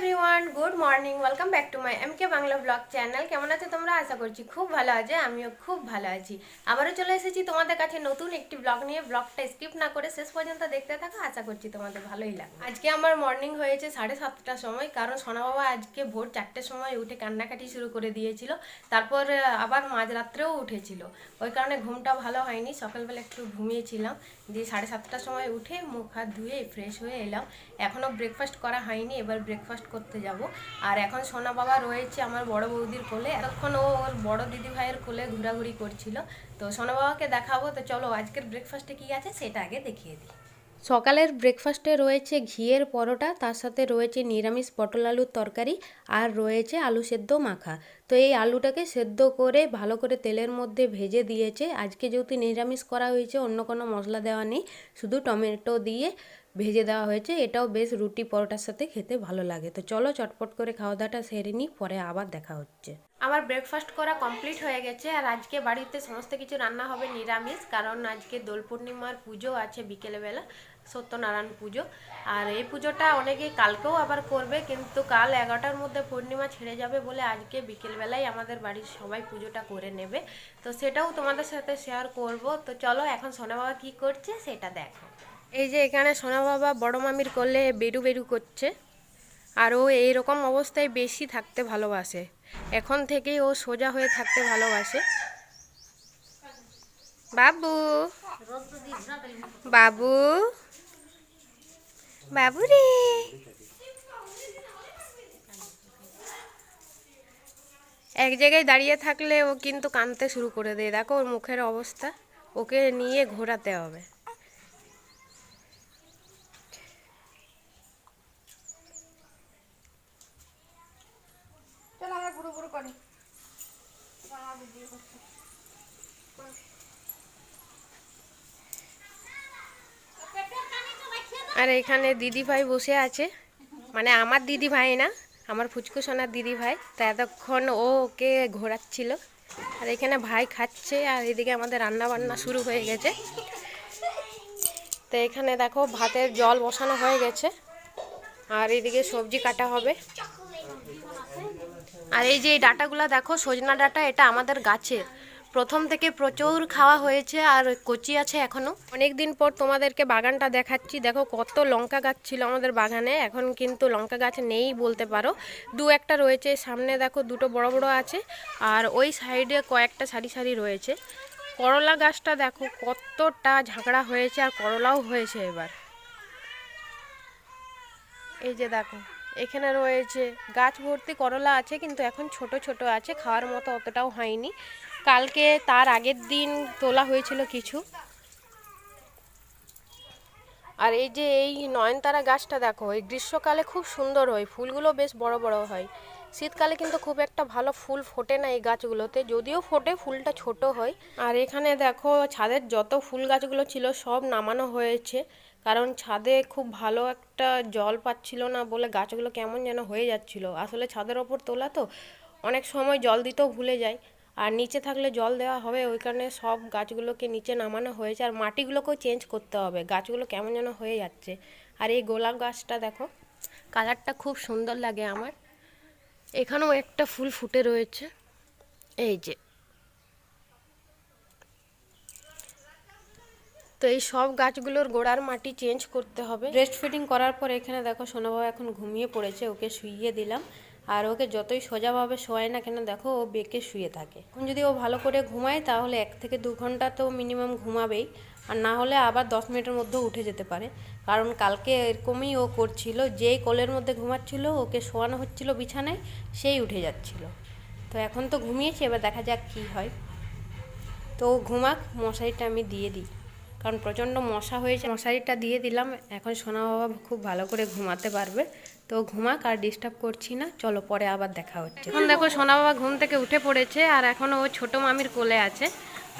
Everyone good morning welcome back to my M K Bangla blog channel কেমন আছো তোমরা? আশা করছি খুব ভালো আছে, আমিও খুব ভালো আছি। আবারও চলে এসেছি তোমাদের কাছে নতুন একটি ব্লগ নিয়ে। ব্লগটা স্কিপ না করে শেষ পর্যন্ত দেখতে থাকো, আশা করছি তোমাদের ভালোই লাগবে। আজকে আমার মর্নিং হয়েছে সাড়ে সাতটার সময়, কারণ সোনা বাবা আজকে ভোর চারটের সময় উঠে কান্নাকাটি শুরু করে দিয়েছিল, তারপর আবার মাঝরাত্রেও উঠেছিল। ওই কারণে ঘুমটা ভালো হয়নি, সকালবেলা একটু ঘুমিয়েছিলাম। দিয়ে সাড়ে সাতটার সময় উঠে মুখ হাত ধুয়ে ফ্রেশ হয়ে এলাম। এখনও ব্রেকফাস্ট করা হয়নি, এবার ব্রেকফাস্ট করতে যাব। আর এখন সোনা বাবা রয়েছে আমার বড় বৌদির কোলে। এতক্ষণ ও ওর বড় দিদি ভাইয়ের কোলে ঘোরাঘুরি করছিল। তো সোনা বাবাকে দেখাবো। তো চলো, আজকের ব্রেকফাস্টে কি আছে সেটা আগে দেখিয়ে দিই। সকালের ব্রেকফাস্টে রয়েছে ঘিয়ের পরোটা, তার সাথে রয়েছে নিরামিষ পটল আলুর তরকারি আর রয়েছে আলু সেদ্ধ মাখা। তো এই আলুটাকে সেদ্ধ করে, ভালো করে তেলের মধ্যে ভেজে দিয়েছে। আজকে যেহেতু নিরামিষ করা হয়েছে, অন্য কোনো মশলা দেওয়া নেই। শুধু টমেটো দিয়ে ভেজে দেওয়া হয়েছে। এটাও বেশ রুটি পরোটার সাথে খেতে ভালো লাগে। তো চলো চটপট করে খাওয়া দাওয়াটা সেরে নিই, পরে আবার দেখা হচ্ছে। আমার ব্রেকফাস্ট করা কমপ্লিট হয়ে গেছে আর আজকে বাড়িতে সমস্ত কিছু রান্না হবে নিরামিষ, কারণ আজকে দোল পূর্ণিমার পুজো আছে বিকেলবেলা, সত্যনারায়ণ পুজো। আর এই পুজোটা অনেকে কালকেও আবার করবে, কিন্তু কাল এগারোটার মধ্যে পূর্ণিমা ছেড়ে যাবে বলে আজকে বিকেলবেলায় আমাদের বাড়ির সবাই পুজোটা করে নেবে। তো সেটাও তোমাদের সাথে শেয়ার করব। তো চলো এখন সোনা বাবা কী করছে সেটা দেখো। এই যে এখানে সোনা বাবা বড় মামির কোলে বেরু বেরু করছে। আর ও এইরকম অবস্থায় বেশি থাকতে ভালোবাসে। এখন থেকেই ও সোজা হয়ে থাকতে ভালোবাসে। বাবু। বাবু। বাবু রে। এক জায়গায় দাঁড়িয়ে থাকলে ও কিন্তু কাঁদতে শুরু করে দেয়। দেখো ওর মুখের অবস্থা। ওকে নিয়ে ঘোরাতে হবে চল আমরা ঘুরু ঘুরু করি আর এখানে দিদি ভাই বসে আছে। মানে আমার দিদি ভাই না, আমার ফুচকু সোনার দিদি ভাই। তা এতক্ষণ ও ওকে ঘোরাচ্ছিল। আর এখানে ভাই খাচ্ছে আর এদিকে আমাদের রান্না বান্না শুরু হয়ে গেছে। তো এখানে দেখো ভাতের জল বসানো হয়ে গেছে। আর এদিকে সবজি কাটা হবে। আর এই যে এই ডাটাগুলো দেখো, সজনা ডাটা এটা আমাদের গাছের। প্রথম থেকে প্রচুর খাওয়া হয়েছে আর কচি আছে এখনও। অনেক দিন পর তোমাদেরকে বাগানটা দেখাচ্ছি। দেখো কত লঙ্কা গাছ ছিল আমাদের বাগানে। এখন কিন্তু লঙ্কা গাছ নেই বলতে পারো। দু একটা রয়েছে। সামনে দেখো দুটো বড় বড় আছে। আর ওই সাইডে কয়েকটা সারি সারি রয়েছে। করলা গাছটা দেখো কতটা ঝাঁকড়া হয়েছে আর করলাও হয়েছে এবার। এই যে দেখো, এখানে রয়েছে। গাছ ভর্তি করলা আছে কিন্তু এখন ছোট ছোট আছে। খাওয়ার মতো অতটাও হয়নি। কালকে তার আগের দিন তোলা হয়েছিল কিছু। আর এই যে এই নয়নতারা গাছটা দেখো, এই গ্রীষ্মকালে খুব সুন্দর হয়, ফুলগুলো বেশ বড় বড় হয়। শীতকালে কিন্তু খুব একটা ভালো ফুল ফোটে না এই গাছগুলোতে, যদিও ফোটে, ফুলটা ছোট হয়। আর এখানে দেখো, ছাদের যত ফুল গাছগুলো ছিল সব নামানো হয়েছে, কারণ ছাদে খুব ভালো একটা জল পাচ্ছিল না বলে গাছগুলো কেমন যেন হয়ে যাচ্ছিল। আসলে ছাদের ওপর তোলা তো, অনেক সময় জল দিতেও ভুলে যায়। আর নিচে থাকলে জল দেওয়া হবে, ওই কারণে সব গাছগুলোকে নিচে নামানো হয়েছে। আর মাটিগুলোকেও চেঞ্জ করতে হবে, গাছগুলো কেমন যেন হয়ে যাচ্ছে। আর এই গোলাপ গাছটা দেখো, কালারটা খুব সুন্দর লাগে আমার। এখানেও একটা ফুল ফুটে রয়েছে, এই যে। তো এই সব গাছগুলোর গোড়ার মাটি চেঞ্জ করতে হবে। ব্রেস্ট ফিডিং করার পর এখানে দেখো, সোনাবাবা এখন ঘুমিয়ে পড়েছে, ওকে শুইয়ে দিলাম। আর ওকে যতই সোজাভাবে শোয়ায় না কেন, দেখো ও বেঁকে শুয়ে থাকে। এখন যদি ও ভালো করে ঘুমায়, তাহলে এক থেকে দু ঘণ্টা তো মিনিমাম ঘুমাবেই। আর না হলে আবার দশ মিনিটের মধ্যেও উঠে যেতে পারে। কারণ কালকে এরকমই ও করছিল, যেই কোলের মধ্যে ঘুমাচ্ছিল, ওকে শোয়ানো হচ্ছিল বিছানায়, সেই উঠে যাচ্ছিল। তো এখন তো ঘুমিয়েছে, এবার দেখা যাক কী হয়। তো ঘুমাক, মশারিটা আমি দিয়ে দিই। কারণ প্রচণ্ড মশা হয়েছে, মশারিটা দিয়ে দিলাম। এখন সোনা বাবা খুব ভালো করে ঘুমাতে পারবে। তো ঘুমাক আর ডিস্টার্ব করছি না। চলো পরে আবার দেখা হচ্ছে। এখন দেখো সোনা বাবা ঘুম থেকে উঠে পড়েছে আর এখন ও ছোট মামির কোলে আছে।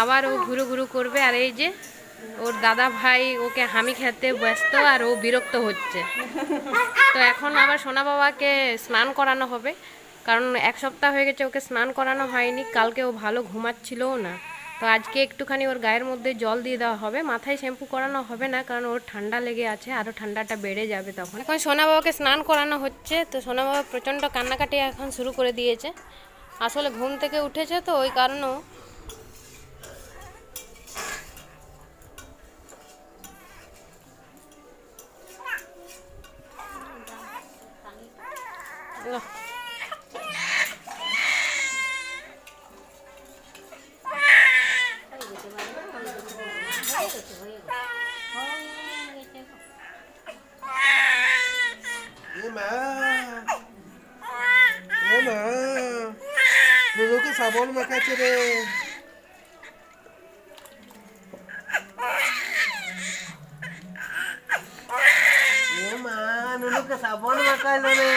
আবার ও ঘুরু ঘুরু করবে আর এই যে ওর দাদা ভাই ওকে হামি খেতে ব্যস্ত আর ও বিরক্ত হচ্ছে। তো এখন আবার সোনা বাবাকে স্নান করানো হবে। কারণ এক সপ্তাহ হয়ে গেছে ওকে স্নান করানো হয়নি। কালকে ও ভালো ঘুমাচ্ছিলও না। তো আজকে একটুখানি ওর গায়ের মধ্যে জল দিয়ে দেওয়া হবে মাথায় শ্যাম্পু করানো হবে না, কারণ ওর ঠান্ডা লেগে আছে আরও ঠান্ডাটা বেড়ে যাবে তখন এখন সোনা বাবাকে স্নান করানো হচ্ছে, তো সোনা বাবা প্রচণ্ড কান্নাকাটি এখন শুরু করে দিয়েছে আসলে ঘুম থেকে উঠেছে তো, ওই কারণেও এলো। নুনুকে সাবন মাখাচ্ছে রে এ মা নুনুকে সাবন মাখাইলো রে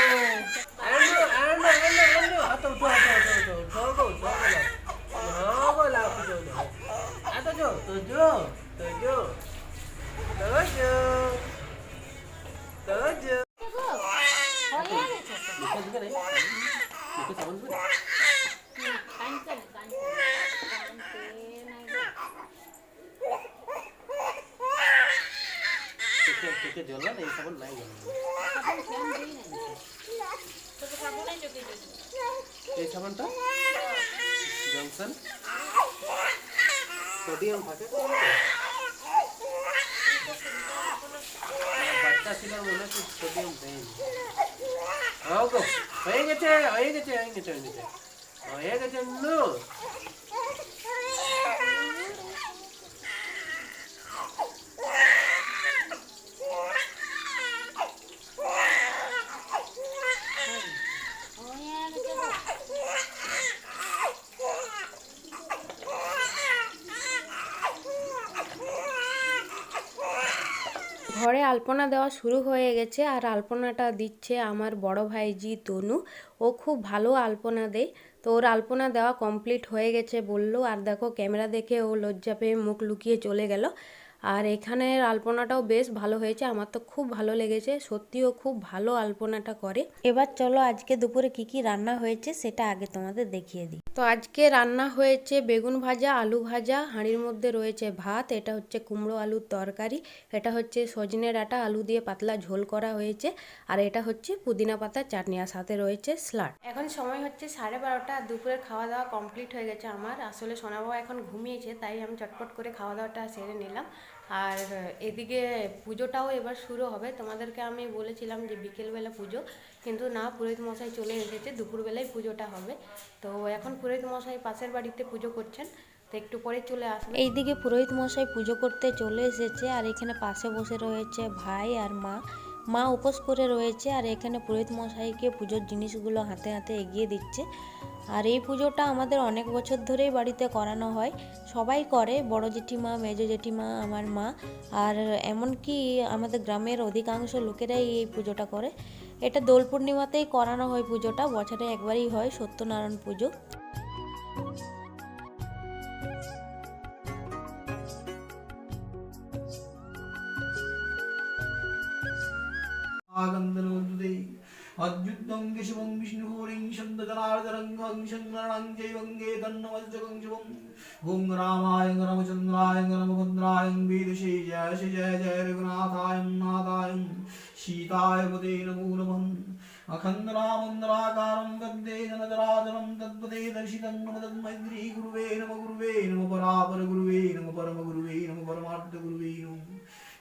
আনো আনো আনো আনো উঠো তুজো তুজো তুজো তুজো এই সাবানটা? জনসন? সোডিয়াম থাকে বাচ্চা ছিল মনে হচ্ছে সোডিয়াম দেয়নি। ও গো হয়ে গেছে হয়ে গেছে হয়ে গেছে হয়ে গেছে। হয়ে গেছে নু ঘরে আলপনা দেওয়া শুরু হয়ে গেছে আর আলপনাটা দিচ্ছে আমার বড় ভাইজি তনু। ও খুব ভালো আলপনা দেয়। তো ওর আলপনা দেওয়া কমপ্লিট হয়ে গেছে বলল, আর দেখো ক্যামেরা দেখে ও লজ্জা পেয়ে মুখ লুকিয়ে চলে গেল। আর এখানের আলপনাটাও বেশ ভালো হয়েছে, আমার তো খুব ভালো লেগেছে, সত্যিও খুব ভালো আলপনাটা করে। এবার চলো আজকে দুপুরে কি কি রান্না হয়েছে সেটা আগে তোমাদের দেখিয়ে দিই। তো আজকে রান্না হয়েছে বেগুন ভাজা, আলু ভাজা, হাঁড়ির মধ্যে রয়েছে ভাত, এটা হচ্ছে কুমড়ো আলুর তরকারি, এটা হচ্ছে সজনে ডাঁটা, আলু দিয়ে পাতলা ঝোল করা হয়েছে, আর এটা হচ্ছে পুদিনা পাতার চাটনি, আর সাথে রয়েছে স্লাড এখন সময় হচ্ছে সাড়ে বারোটা, দুপুরের খাওয়া দাওয়া কমপ্লিট হয়ে গেছে আমার, আসলে সোনাবাবা এখন ঘুমিয়েছে, তাই আমি চটপট করে খাওয়া দাওয়াটা সেরে নিলাম। আর এদিকে পুজোটাও এবার শুরু হবে। তোমাদেরকে আমি বলেছিলাম যে বিকেলবেলা পুজো, কিন্তু না, পুরোহিত মশাই চলে এসেছে। দুপুরবেলায় পুজোটা হবে। তো এখন পুরোহিত মশাই পাশের বাড়িতে পুজো করছেন। তো একটু পরে চলে আসবে। এইদিকে পুরোহিত মশাই পুজো করতে চলে এসেছে। আর এখানে পাশে বসে রয়েছে ভাই আর মা। মা উপোস করে রয়েছে আর এখানে পুরোহিত মশাইকে পুজোর জিনিসগুলো হাতে হাতে এগিয়ে দিচ্ছে। আর এই পুজোটা আমাদের অনেক বছর ধরেই বাড়িতে করানো হয়। সবাই করে, বড় জেঠিমা, মেজো জেঠিমা, আমার মা। আর এমনকি আমাদের গ্রামের অধিকাংশ লোকেরাই এই পুজোটা করে। এটা দোল পূর্ণিমাতেই করানো হয় পুজোটা, বছরে একবারই হয় সত্যনারায়ণ পুজো। ഗന്ധർവൃതേ അദ്യുദ്ധം ശിവം വിഷ്ണുഹൂരിം ശബ്ദകലാർദരംഗംശങ്കരണം ജൈവംഗേ തന്നവജകം ശിവം ഓം രാമായ രമചന്ദ്രായ രമഭദ്രായ വീദശേ ജയ ശ്രീ ജയ ജയ രഘുനാഥായ നാഥായ സീതായ പദേ നമോ നമം. അഖന്ധരാമന്ദ്രാകാരം വന്ദേ നനദരാജനം തദ്വദേ ദർശിതം നമ ഗുരുവേ നമ ഗുരുവേ നമ പരാപര ഗുരുവേ നമ പരമ ഗുരുവേ നമ പരമാർത്ഥ ഗുരുവേ നമ.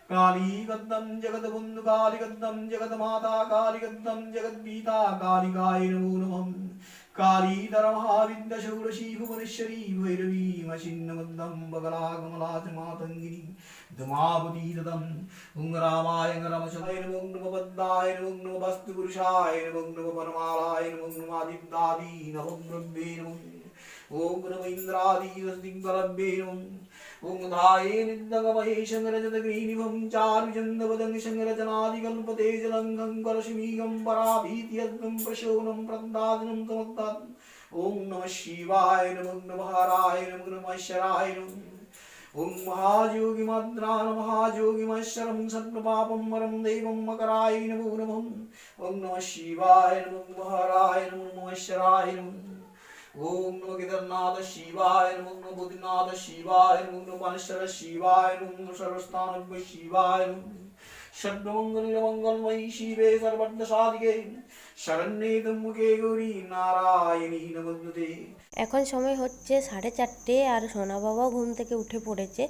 कालीगद्धं जगद्बन्धु कालिगद्धं जगन्माता कालिगद्धं जगद्गीता कालिकाय नमो नमः कालीधर महाविद्यशौरशी भुवनेश्वरी भैरवी मशिन्नमन्दं बगलाकमला च मातङ्गिनी धमावती ददम् ॐ रामाय रमचनाय नमो नमः बद्धाय नमो नमः वस्तुपुरुषाय नमो नमः परमालाय नमो नमः आदित्यादि नमो ब्रह्मे नमः ॐ नम इन्द्रादीरदिग्बलभ्ये नमः ൂങ്ധായേനിന്ദകമയേശങ്കരജതഗ്രീവിഭം ഓം സർവപാപം വരം ദൈവം മകരായ നമോ നമം ഓം നമ ശിവായ മഹാരായ നമ നമശ്വരായ ॐ नमः शिवाय नमो नमः हराय नमो नमः शराय नमः ওম নমো কেদারনাথ শিবায় নমো নমো বদ্রীনাথ শিবায় নমো নমো পানেশ্বর শিবায় নমো নমো সর্বস্থানভ্য শিবায় নমো ষড্মঙ্গল মঙ্গলময়ী শিবে সর্বর্ধ সাধিকে শরণ্যে মুখে গৌরী নারায়ণী নমস্তে এখন সময় হচ্ছে সাড়ে চারটে আর সোনা বাবাও ঘুম থেকে উঠে পড়েছে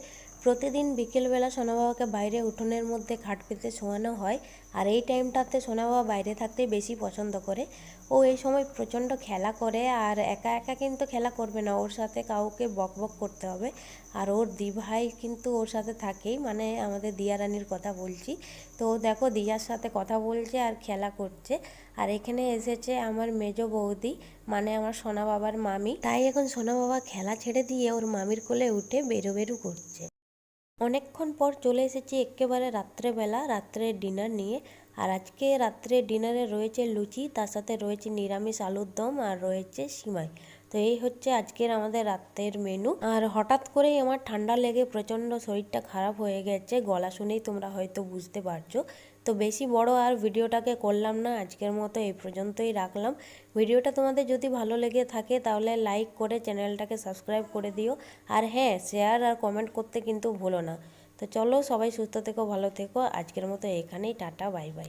প্রতিদিন বিকেলবেলা সোনা বাবাকে বাইরে উঠোনের মধ্যে খাট পেতে শোয়ানো হয়, আর এই টাইমটাতে সোনা বাবা বাইরে থাকতে বেশি পছন্দ করে। ও এই সময় প্রচণ্ড খেলা করে, আর একা একা কিন্তু খেলা করবে না, ওর সাথে কাউকে বক বক করতে হবে। আর ওর দি ভাই কিন্তু ওর সাথে থাকেই মানে আমাদের দিয়া রানীর কথা বলছি। তো দেখো, দিয়ার সাথে কথা বলছে আর খেলা করছে। আর এখানে এসেছে আমার মেজ বৌদি মানে আমার সোনা বাবার মামি। তাই এখন সোনা বাবা খেলা ছেড়ে দিয়ে ওর মামির কোলে উঠে বেরো বেরো করছে। অনেকক্ষণ পর চলে এসেছি একেবারে রাত্রেবেলা রাত্রে ডিনার নিয়ে। আর আজকে রাত্রে ডিনারে রয়েছে লুচি, তার সাথে রয়েছে নিরামিষ আলুর দম আর রয়েছে সিমাই। তো এই হচ্ছে আজকের আমাদের রাত্রের মেনু আর হঠাৎ করেই আমার ঠান্ডা লেগে প্রচণ্ড শরীরটা খারাপ হয়ে গেছে, গলা শুনেই তোমরা হয়তো বুঝতে পারছ। তো বেশি বড় আর ভিডিওটাকে করলাম না, আজকের মতো এই পর্যন্তই রাখলাম। ভিডিওটা তোমাদের যদি ভালো লেগে থাকে তাহলে লাইক করে চ্যানেলটাকে সাবস্ক্রাইব করে দিও। আর হ্যাঁ শেয়ার আর কমেন্ট করতে কিন্তু ভুলো না। তো চলো সবাই সুস্থ থেকো, ভালো থেকো। আজকের মতো এখানেই, টাটা বাই বাই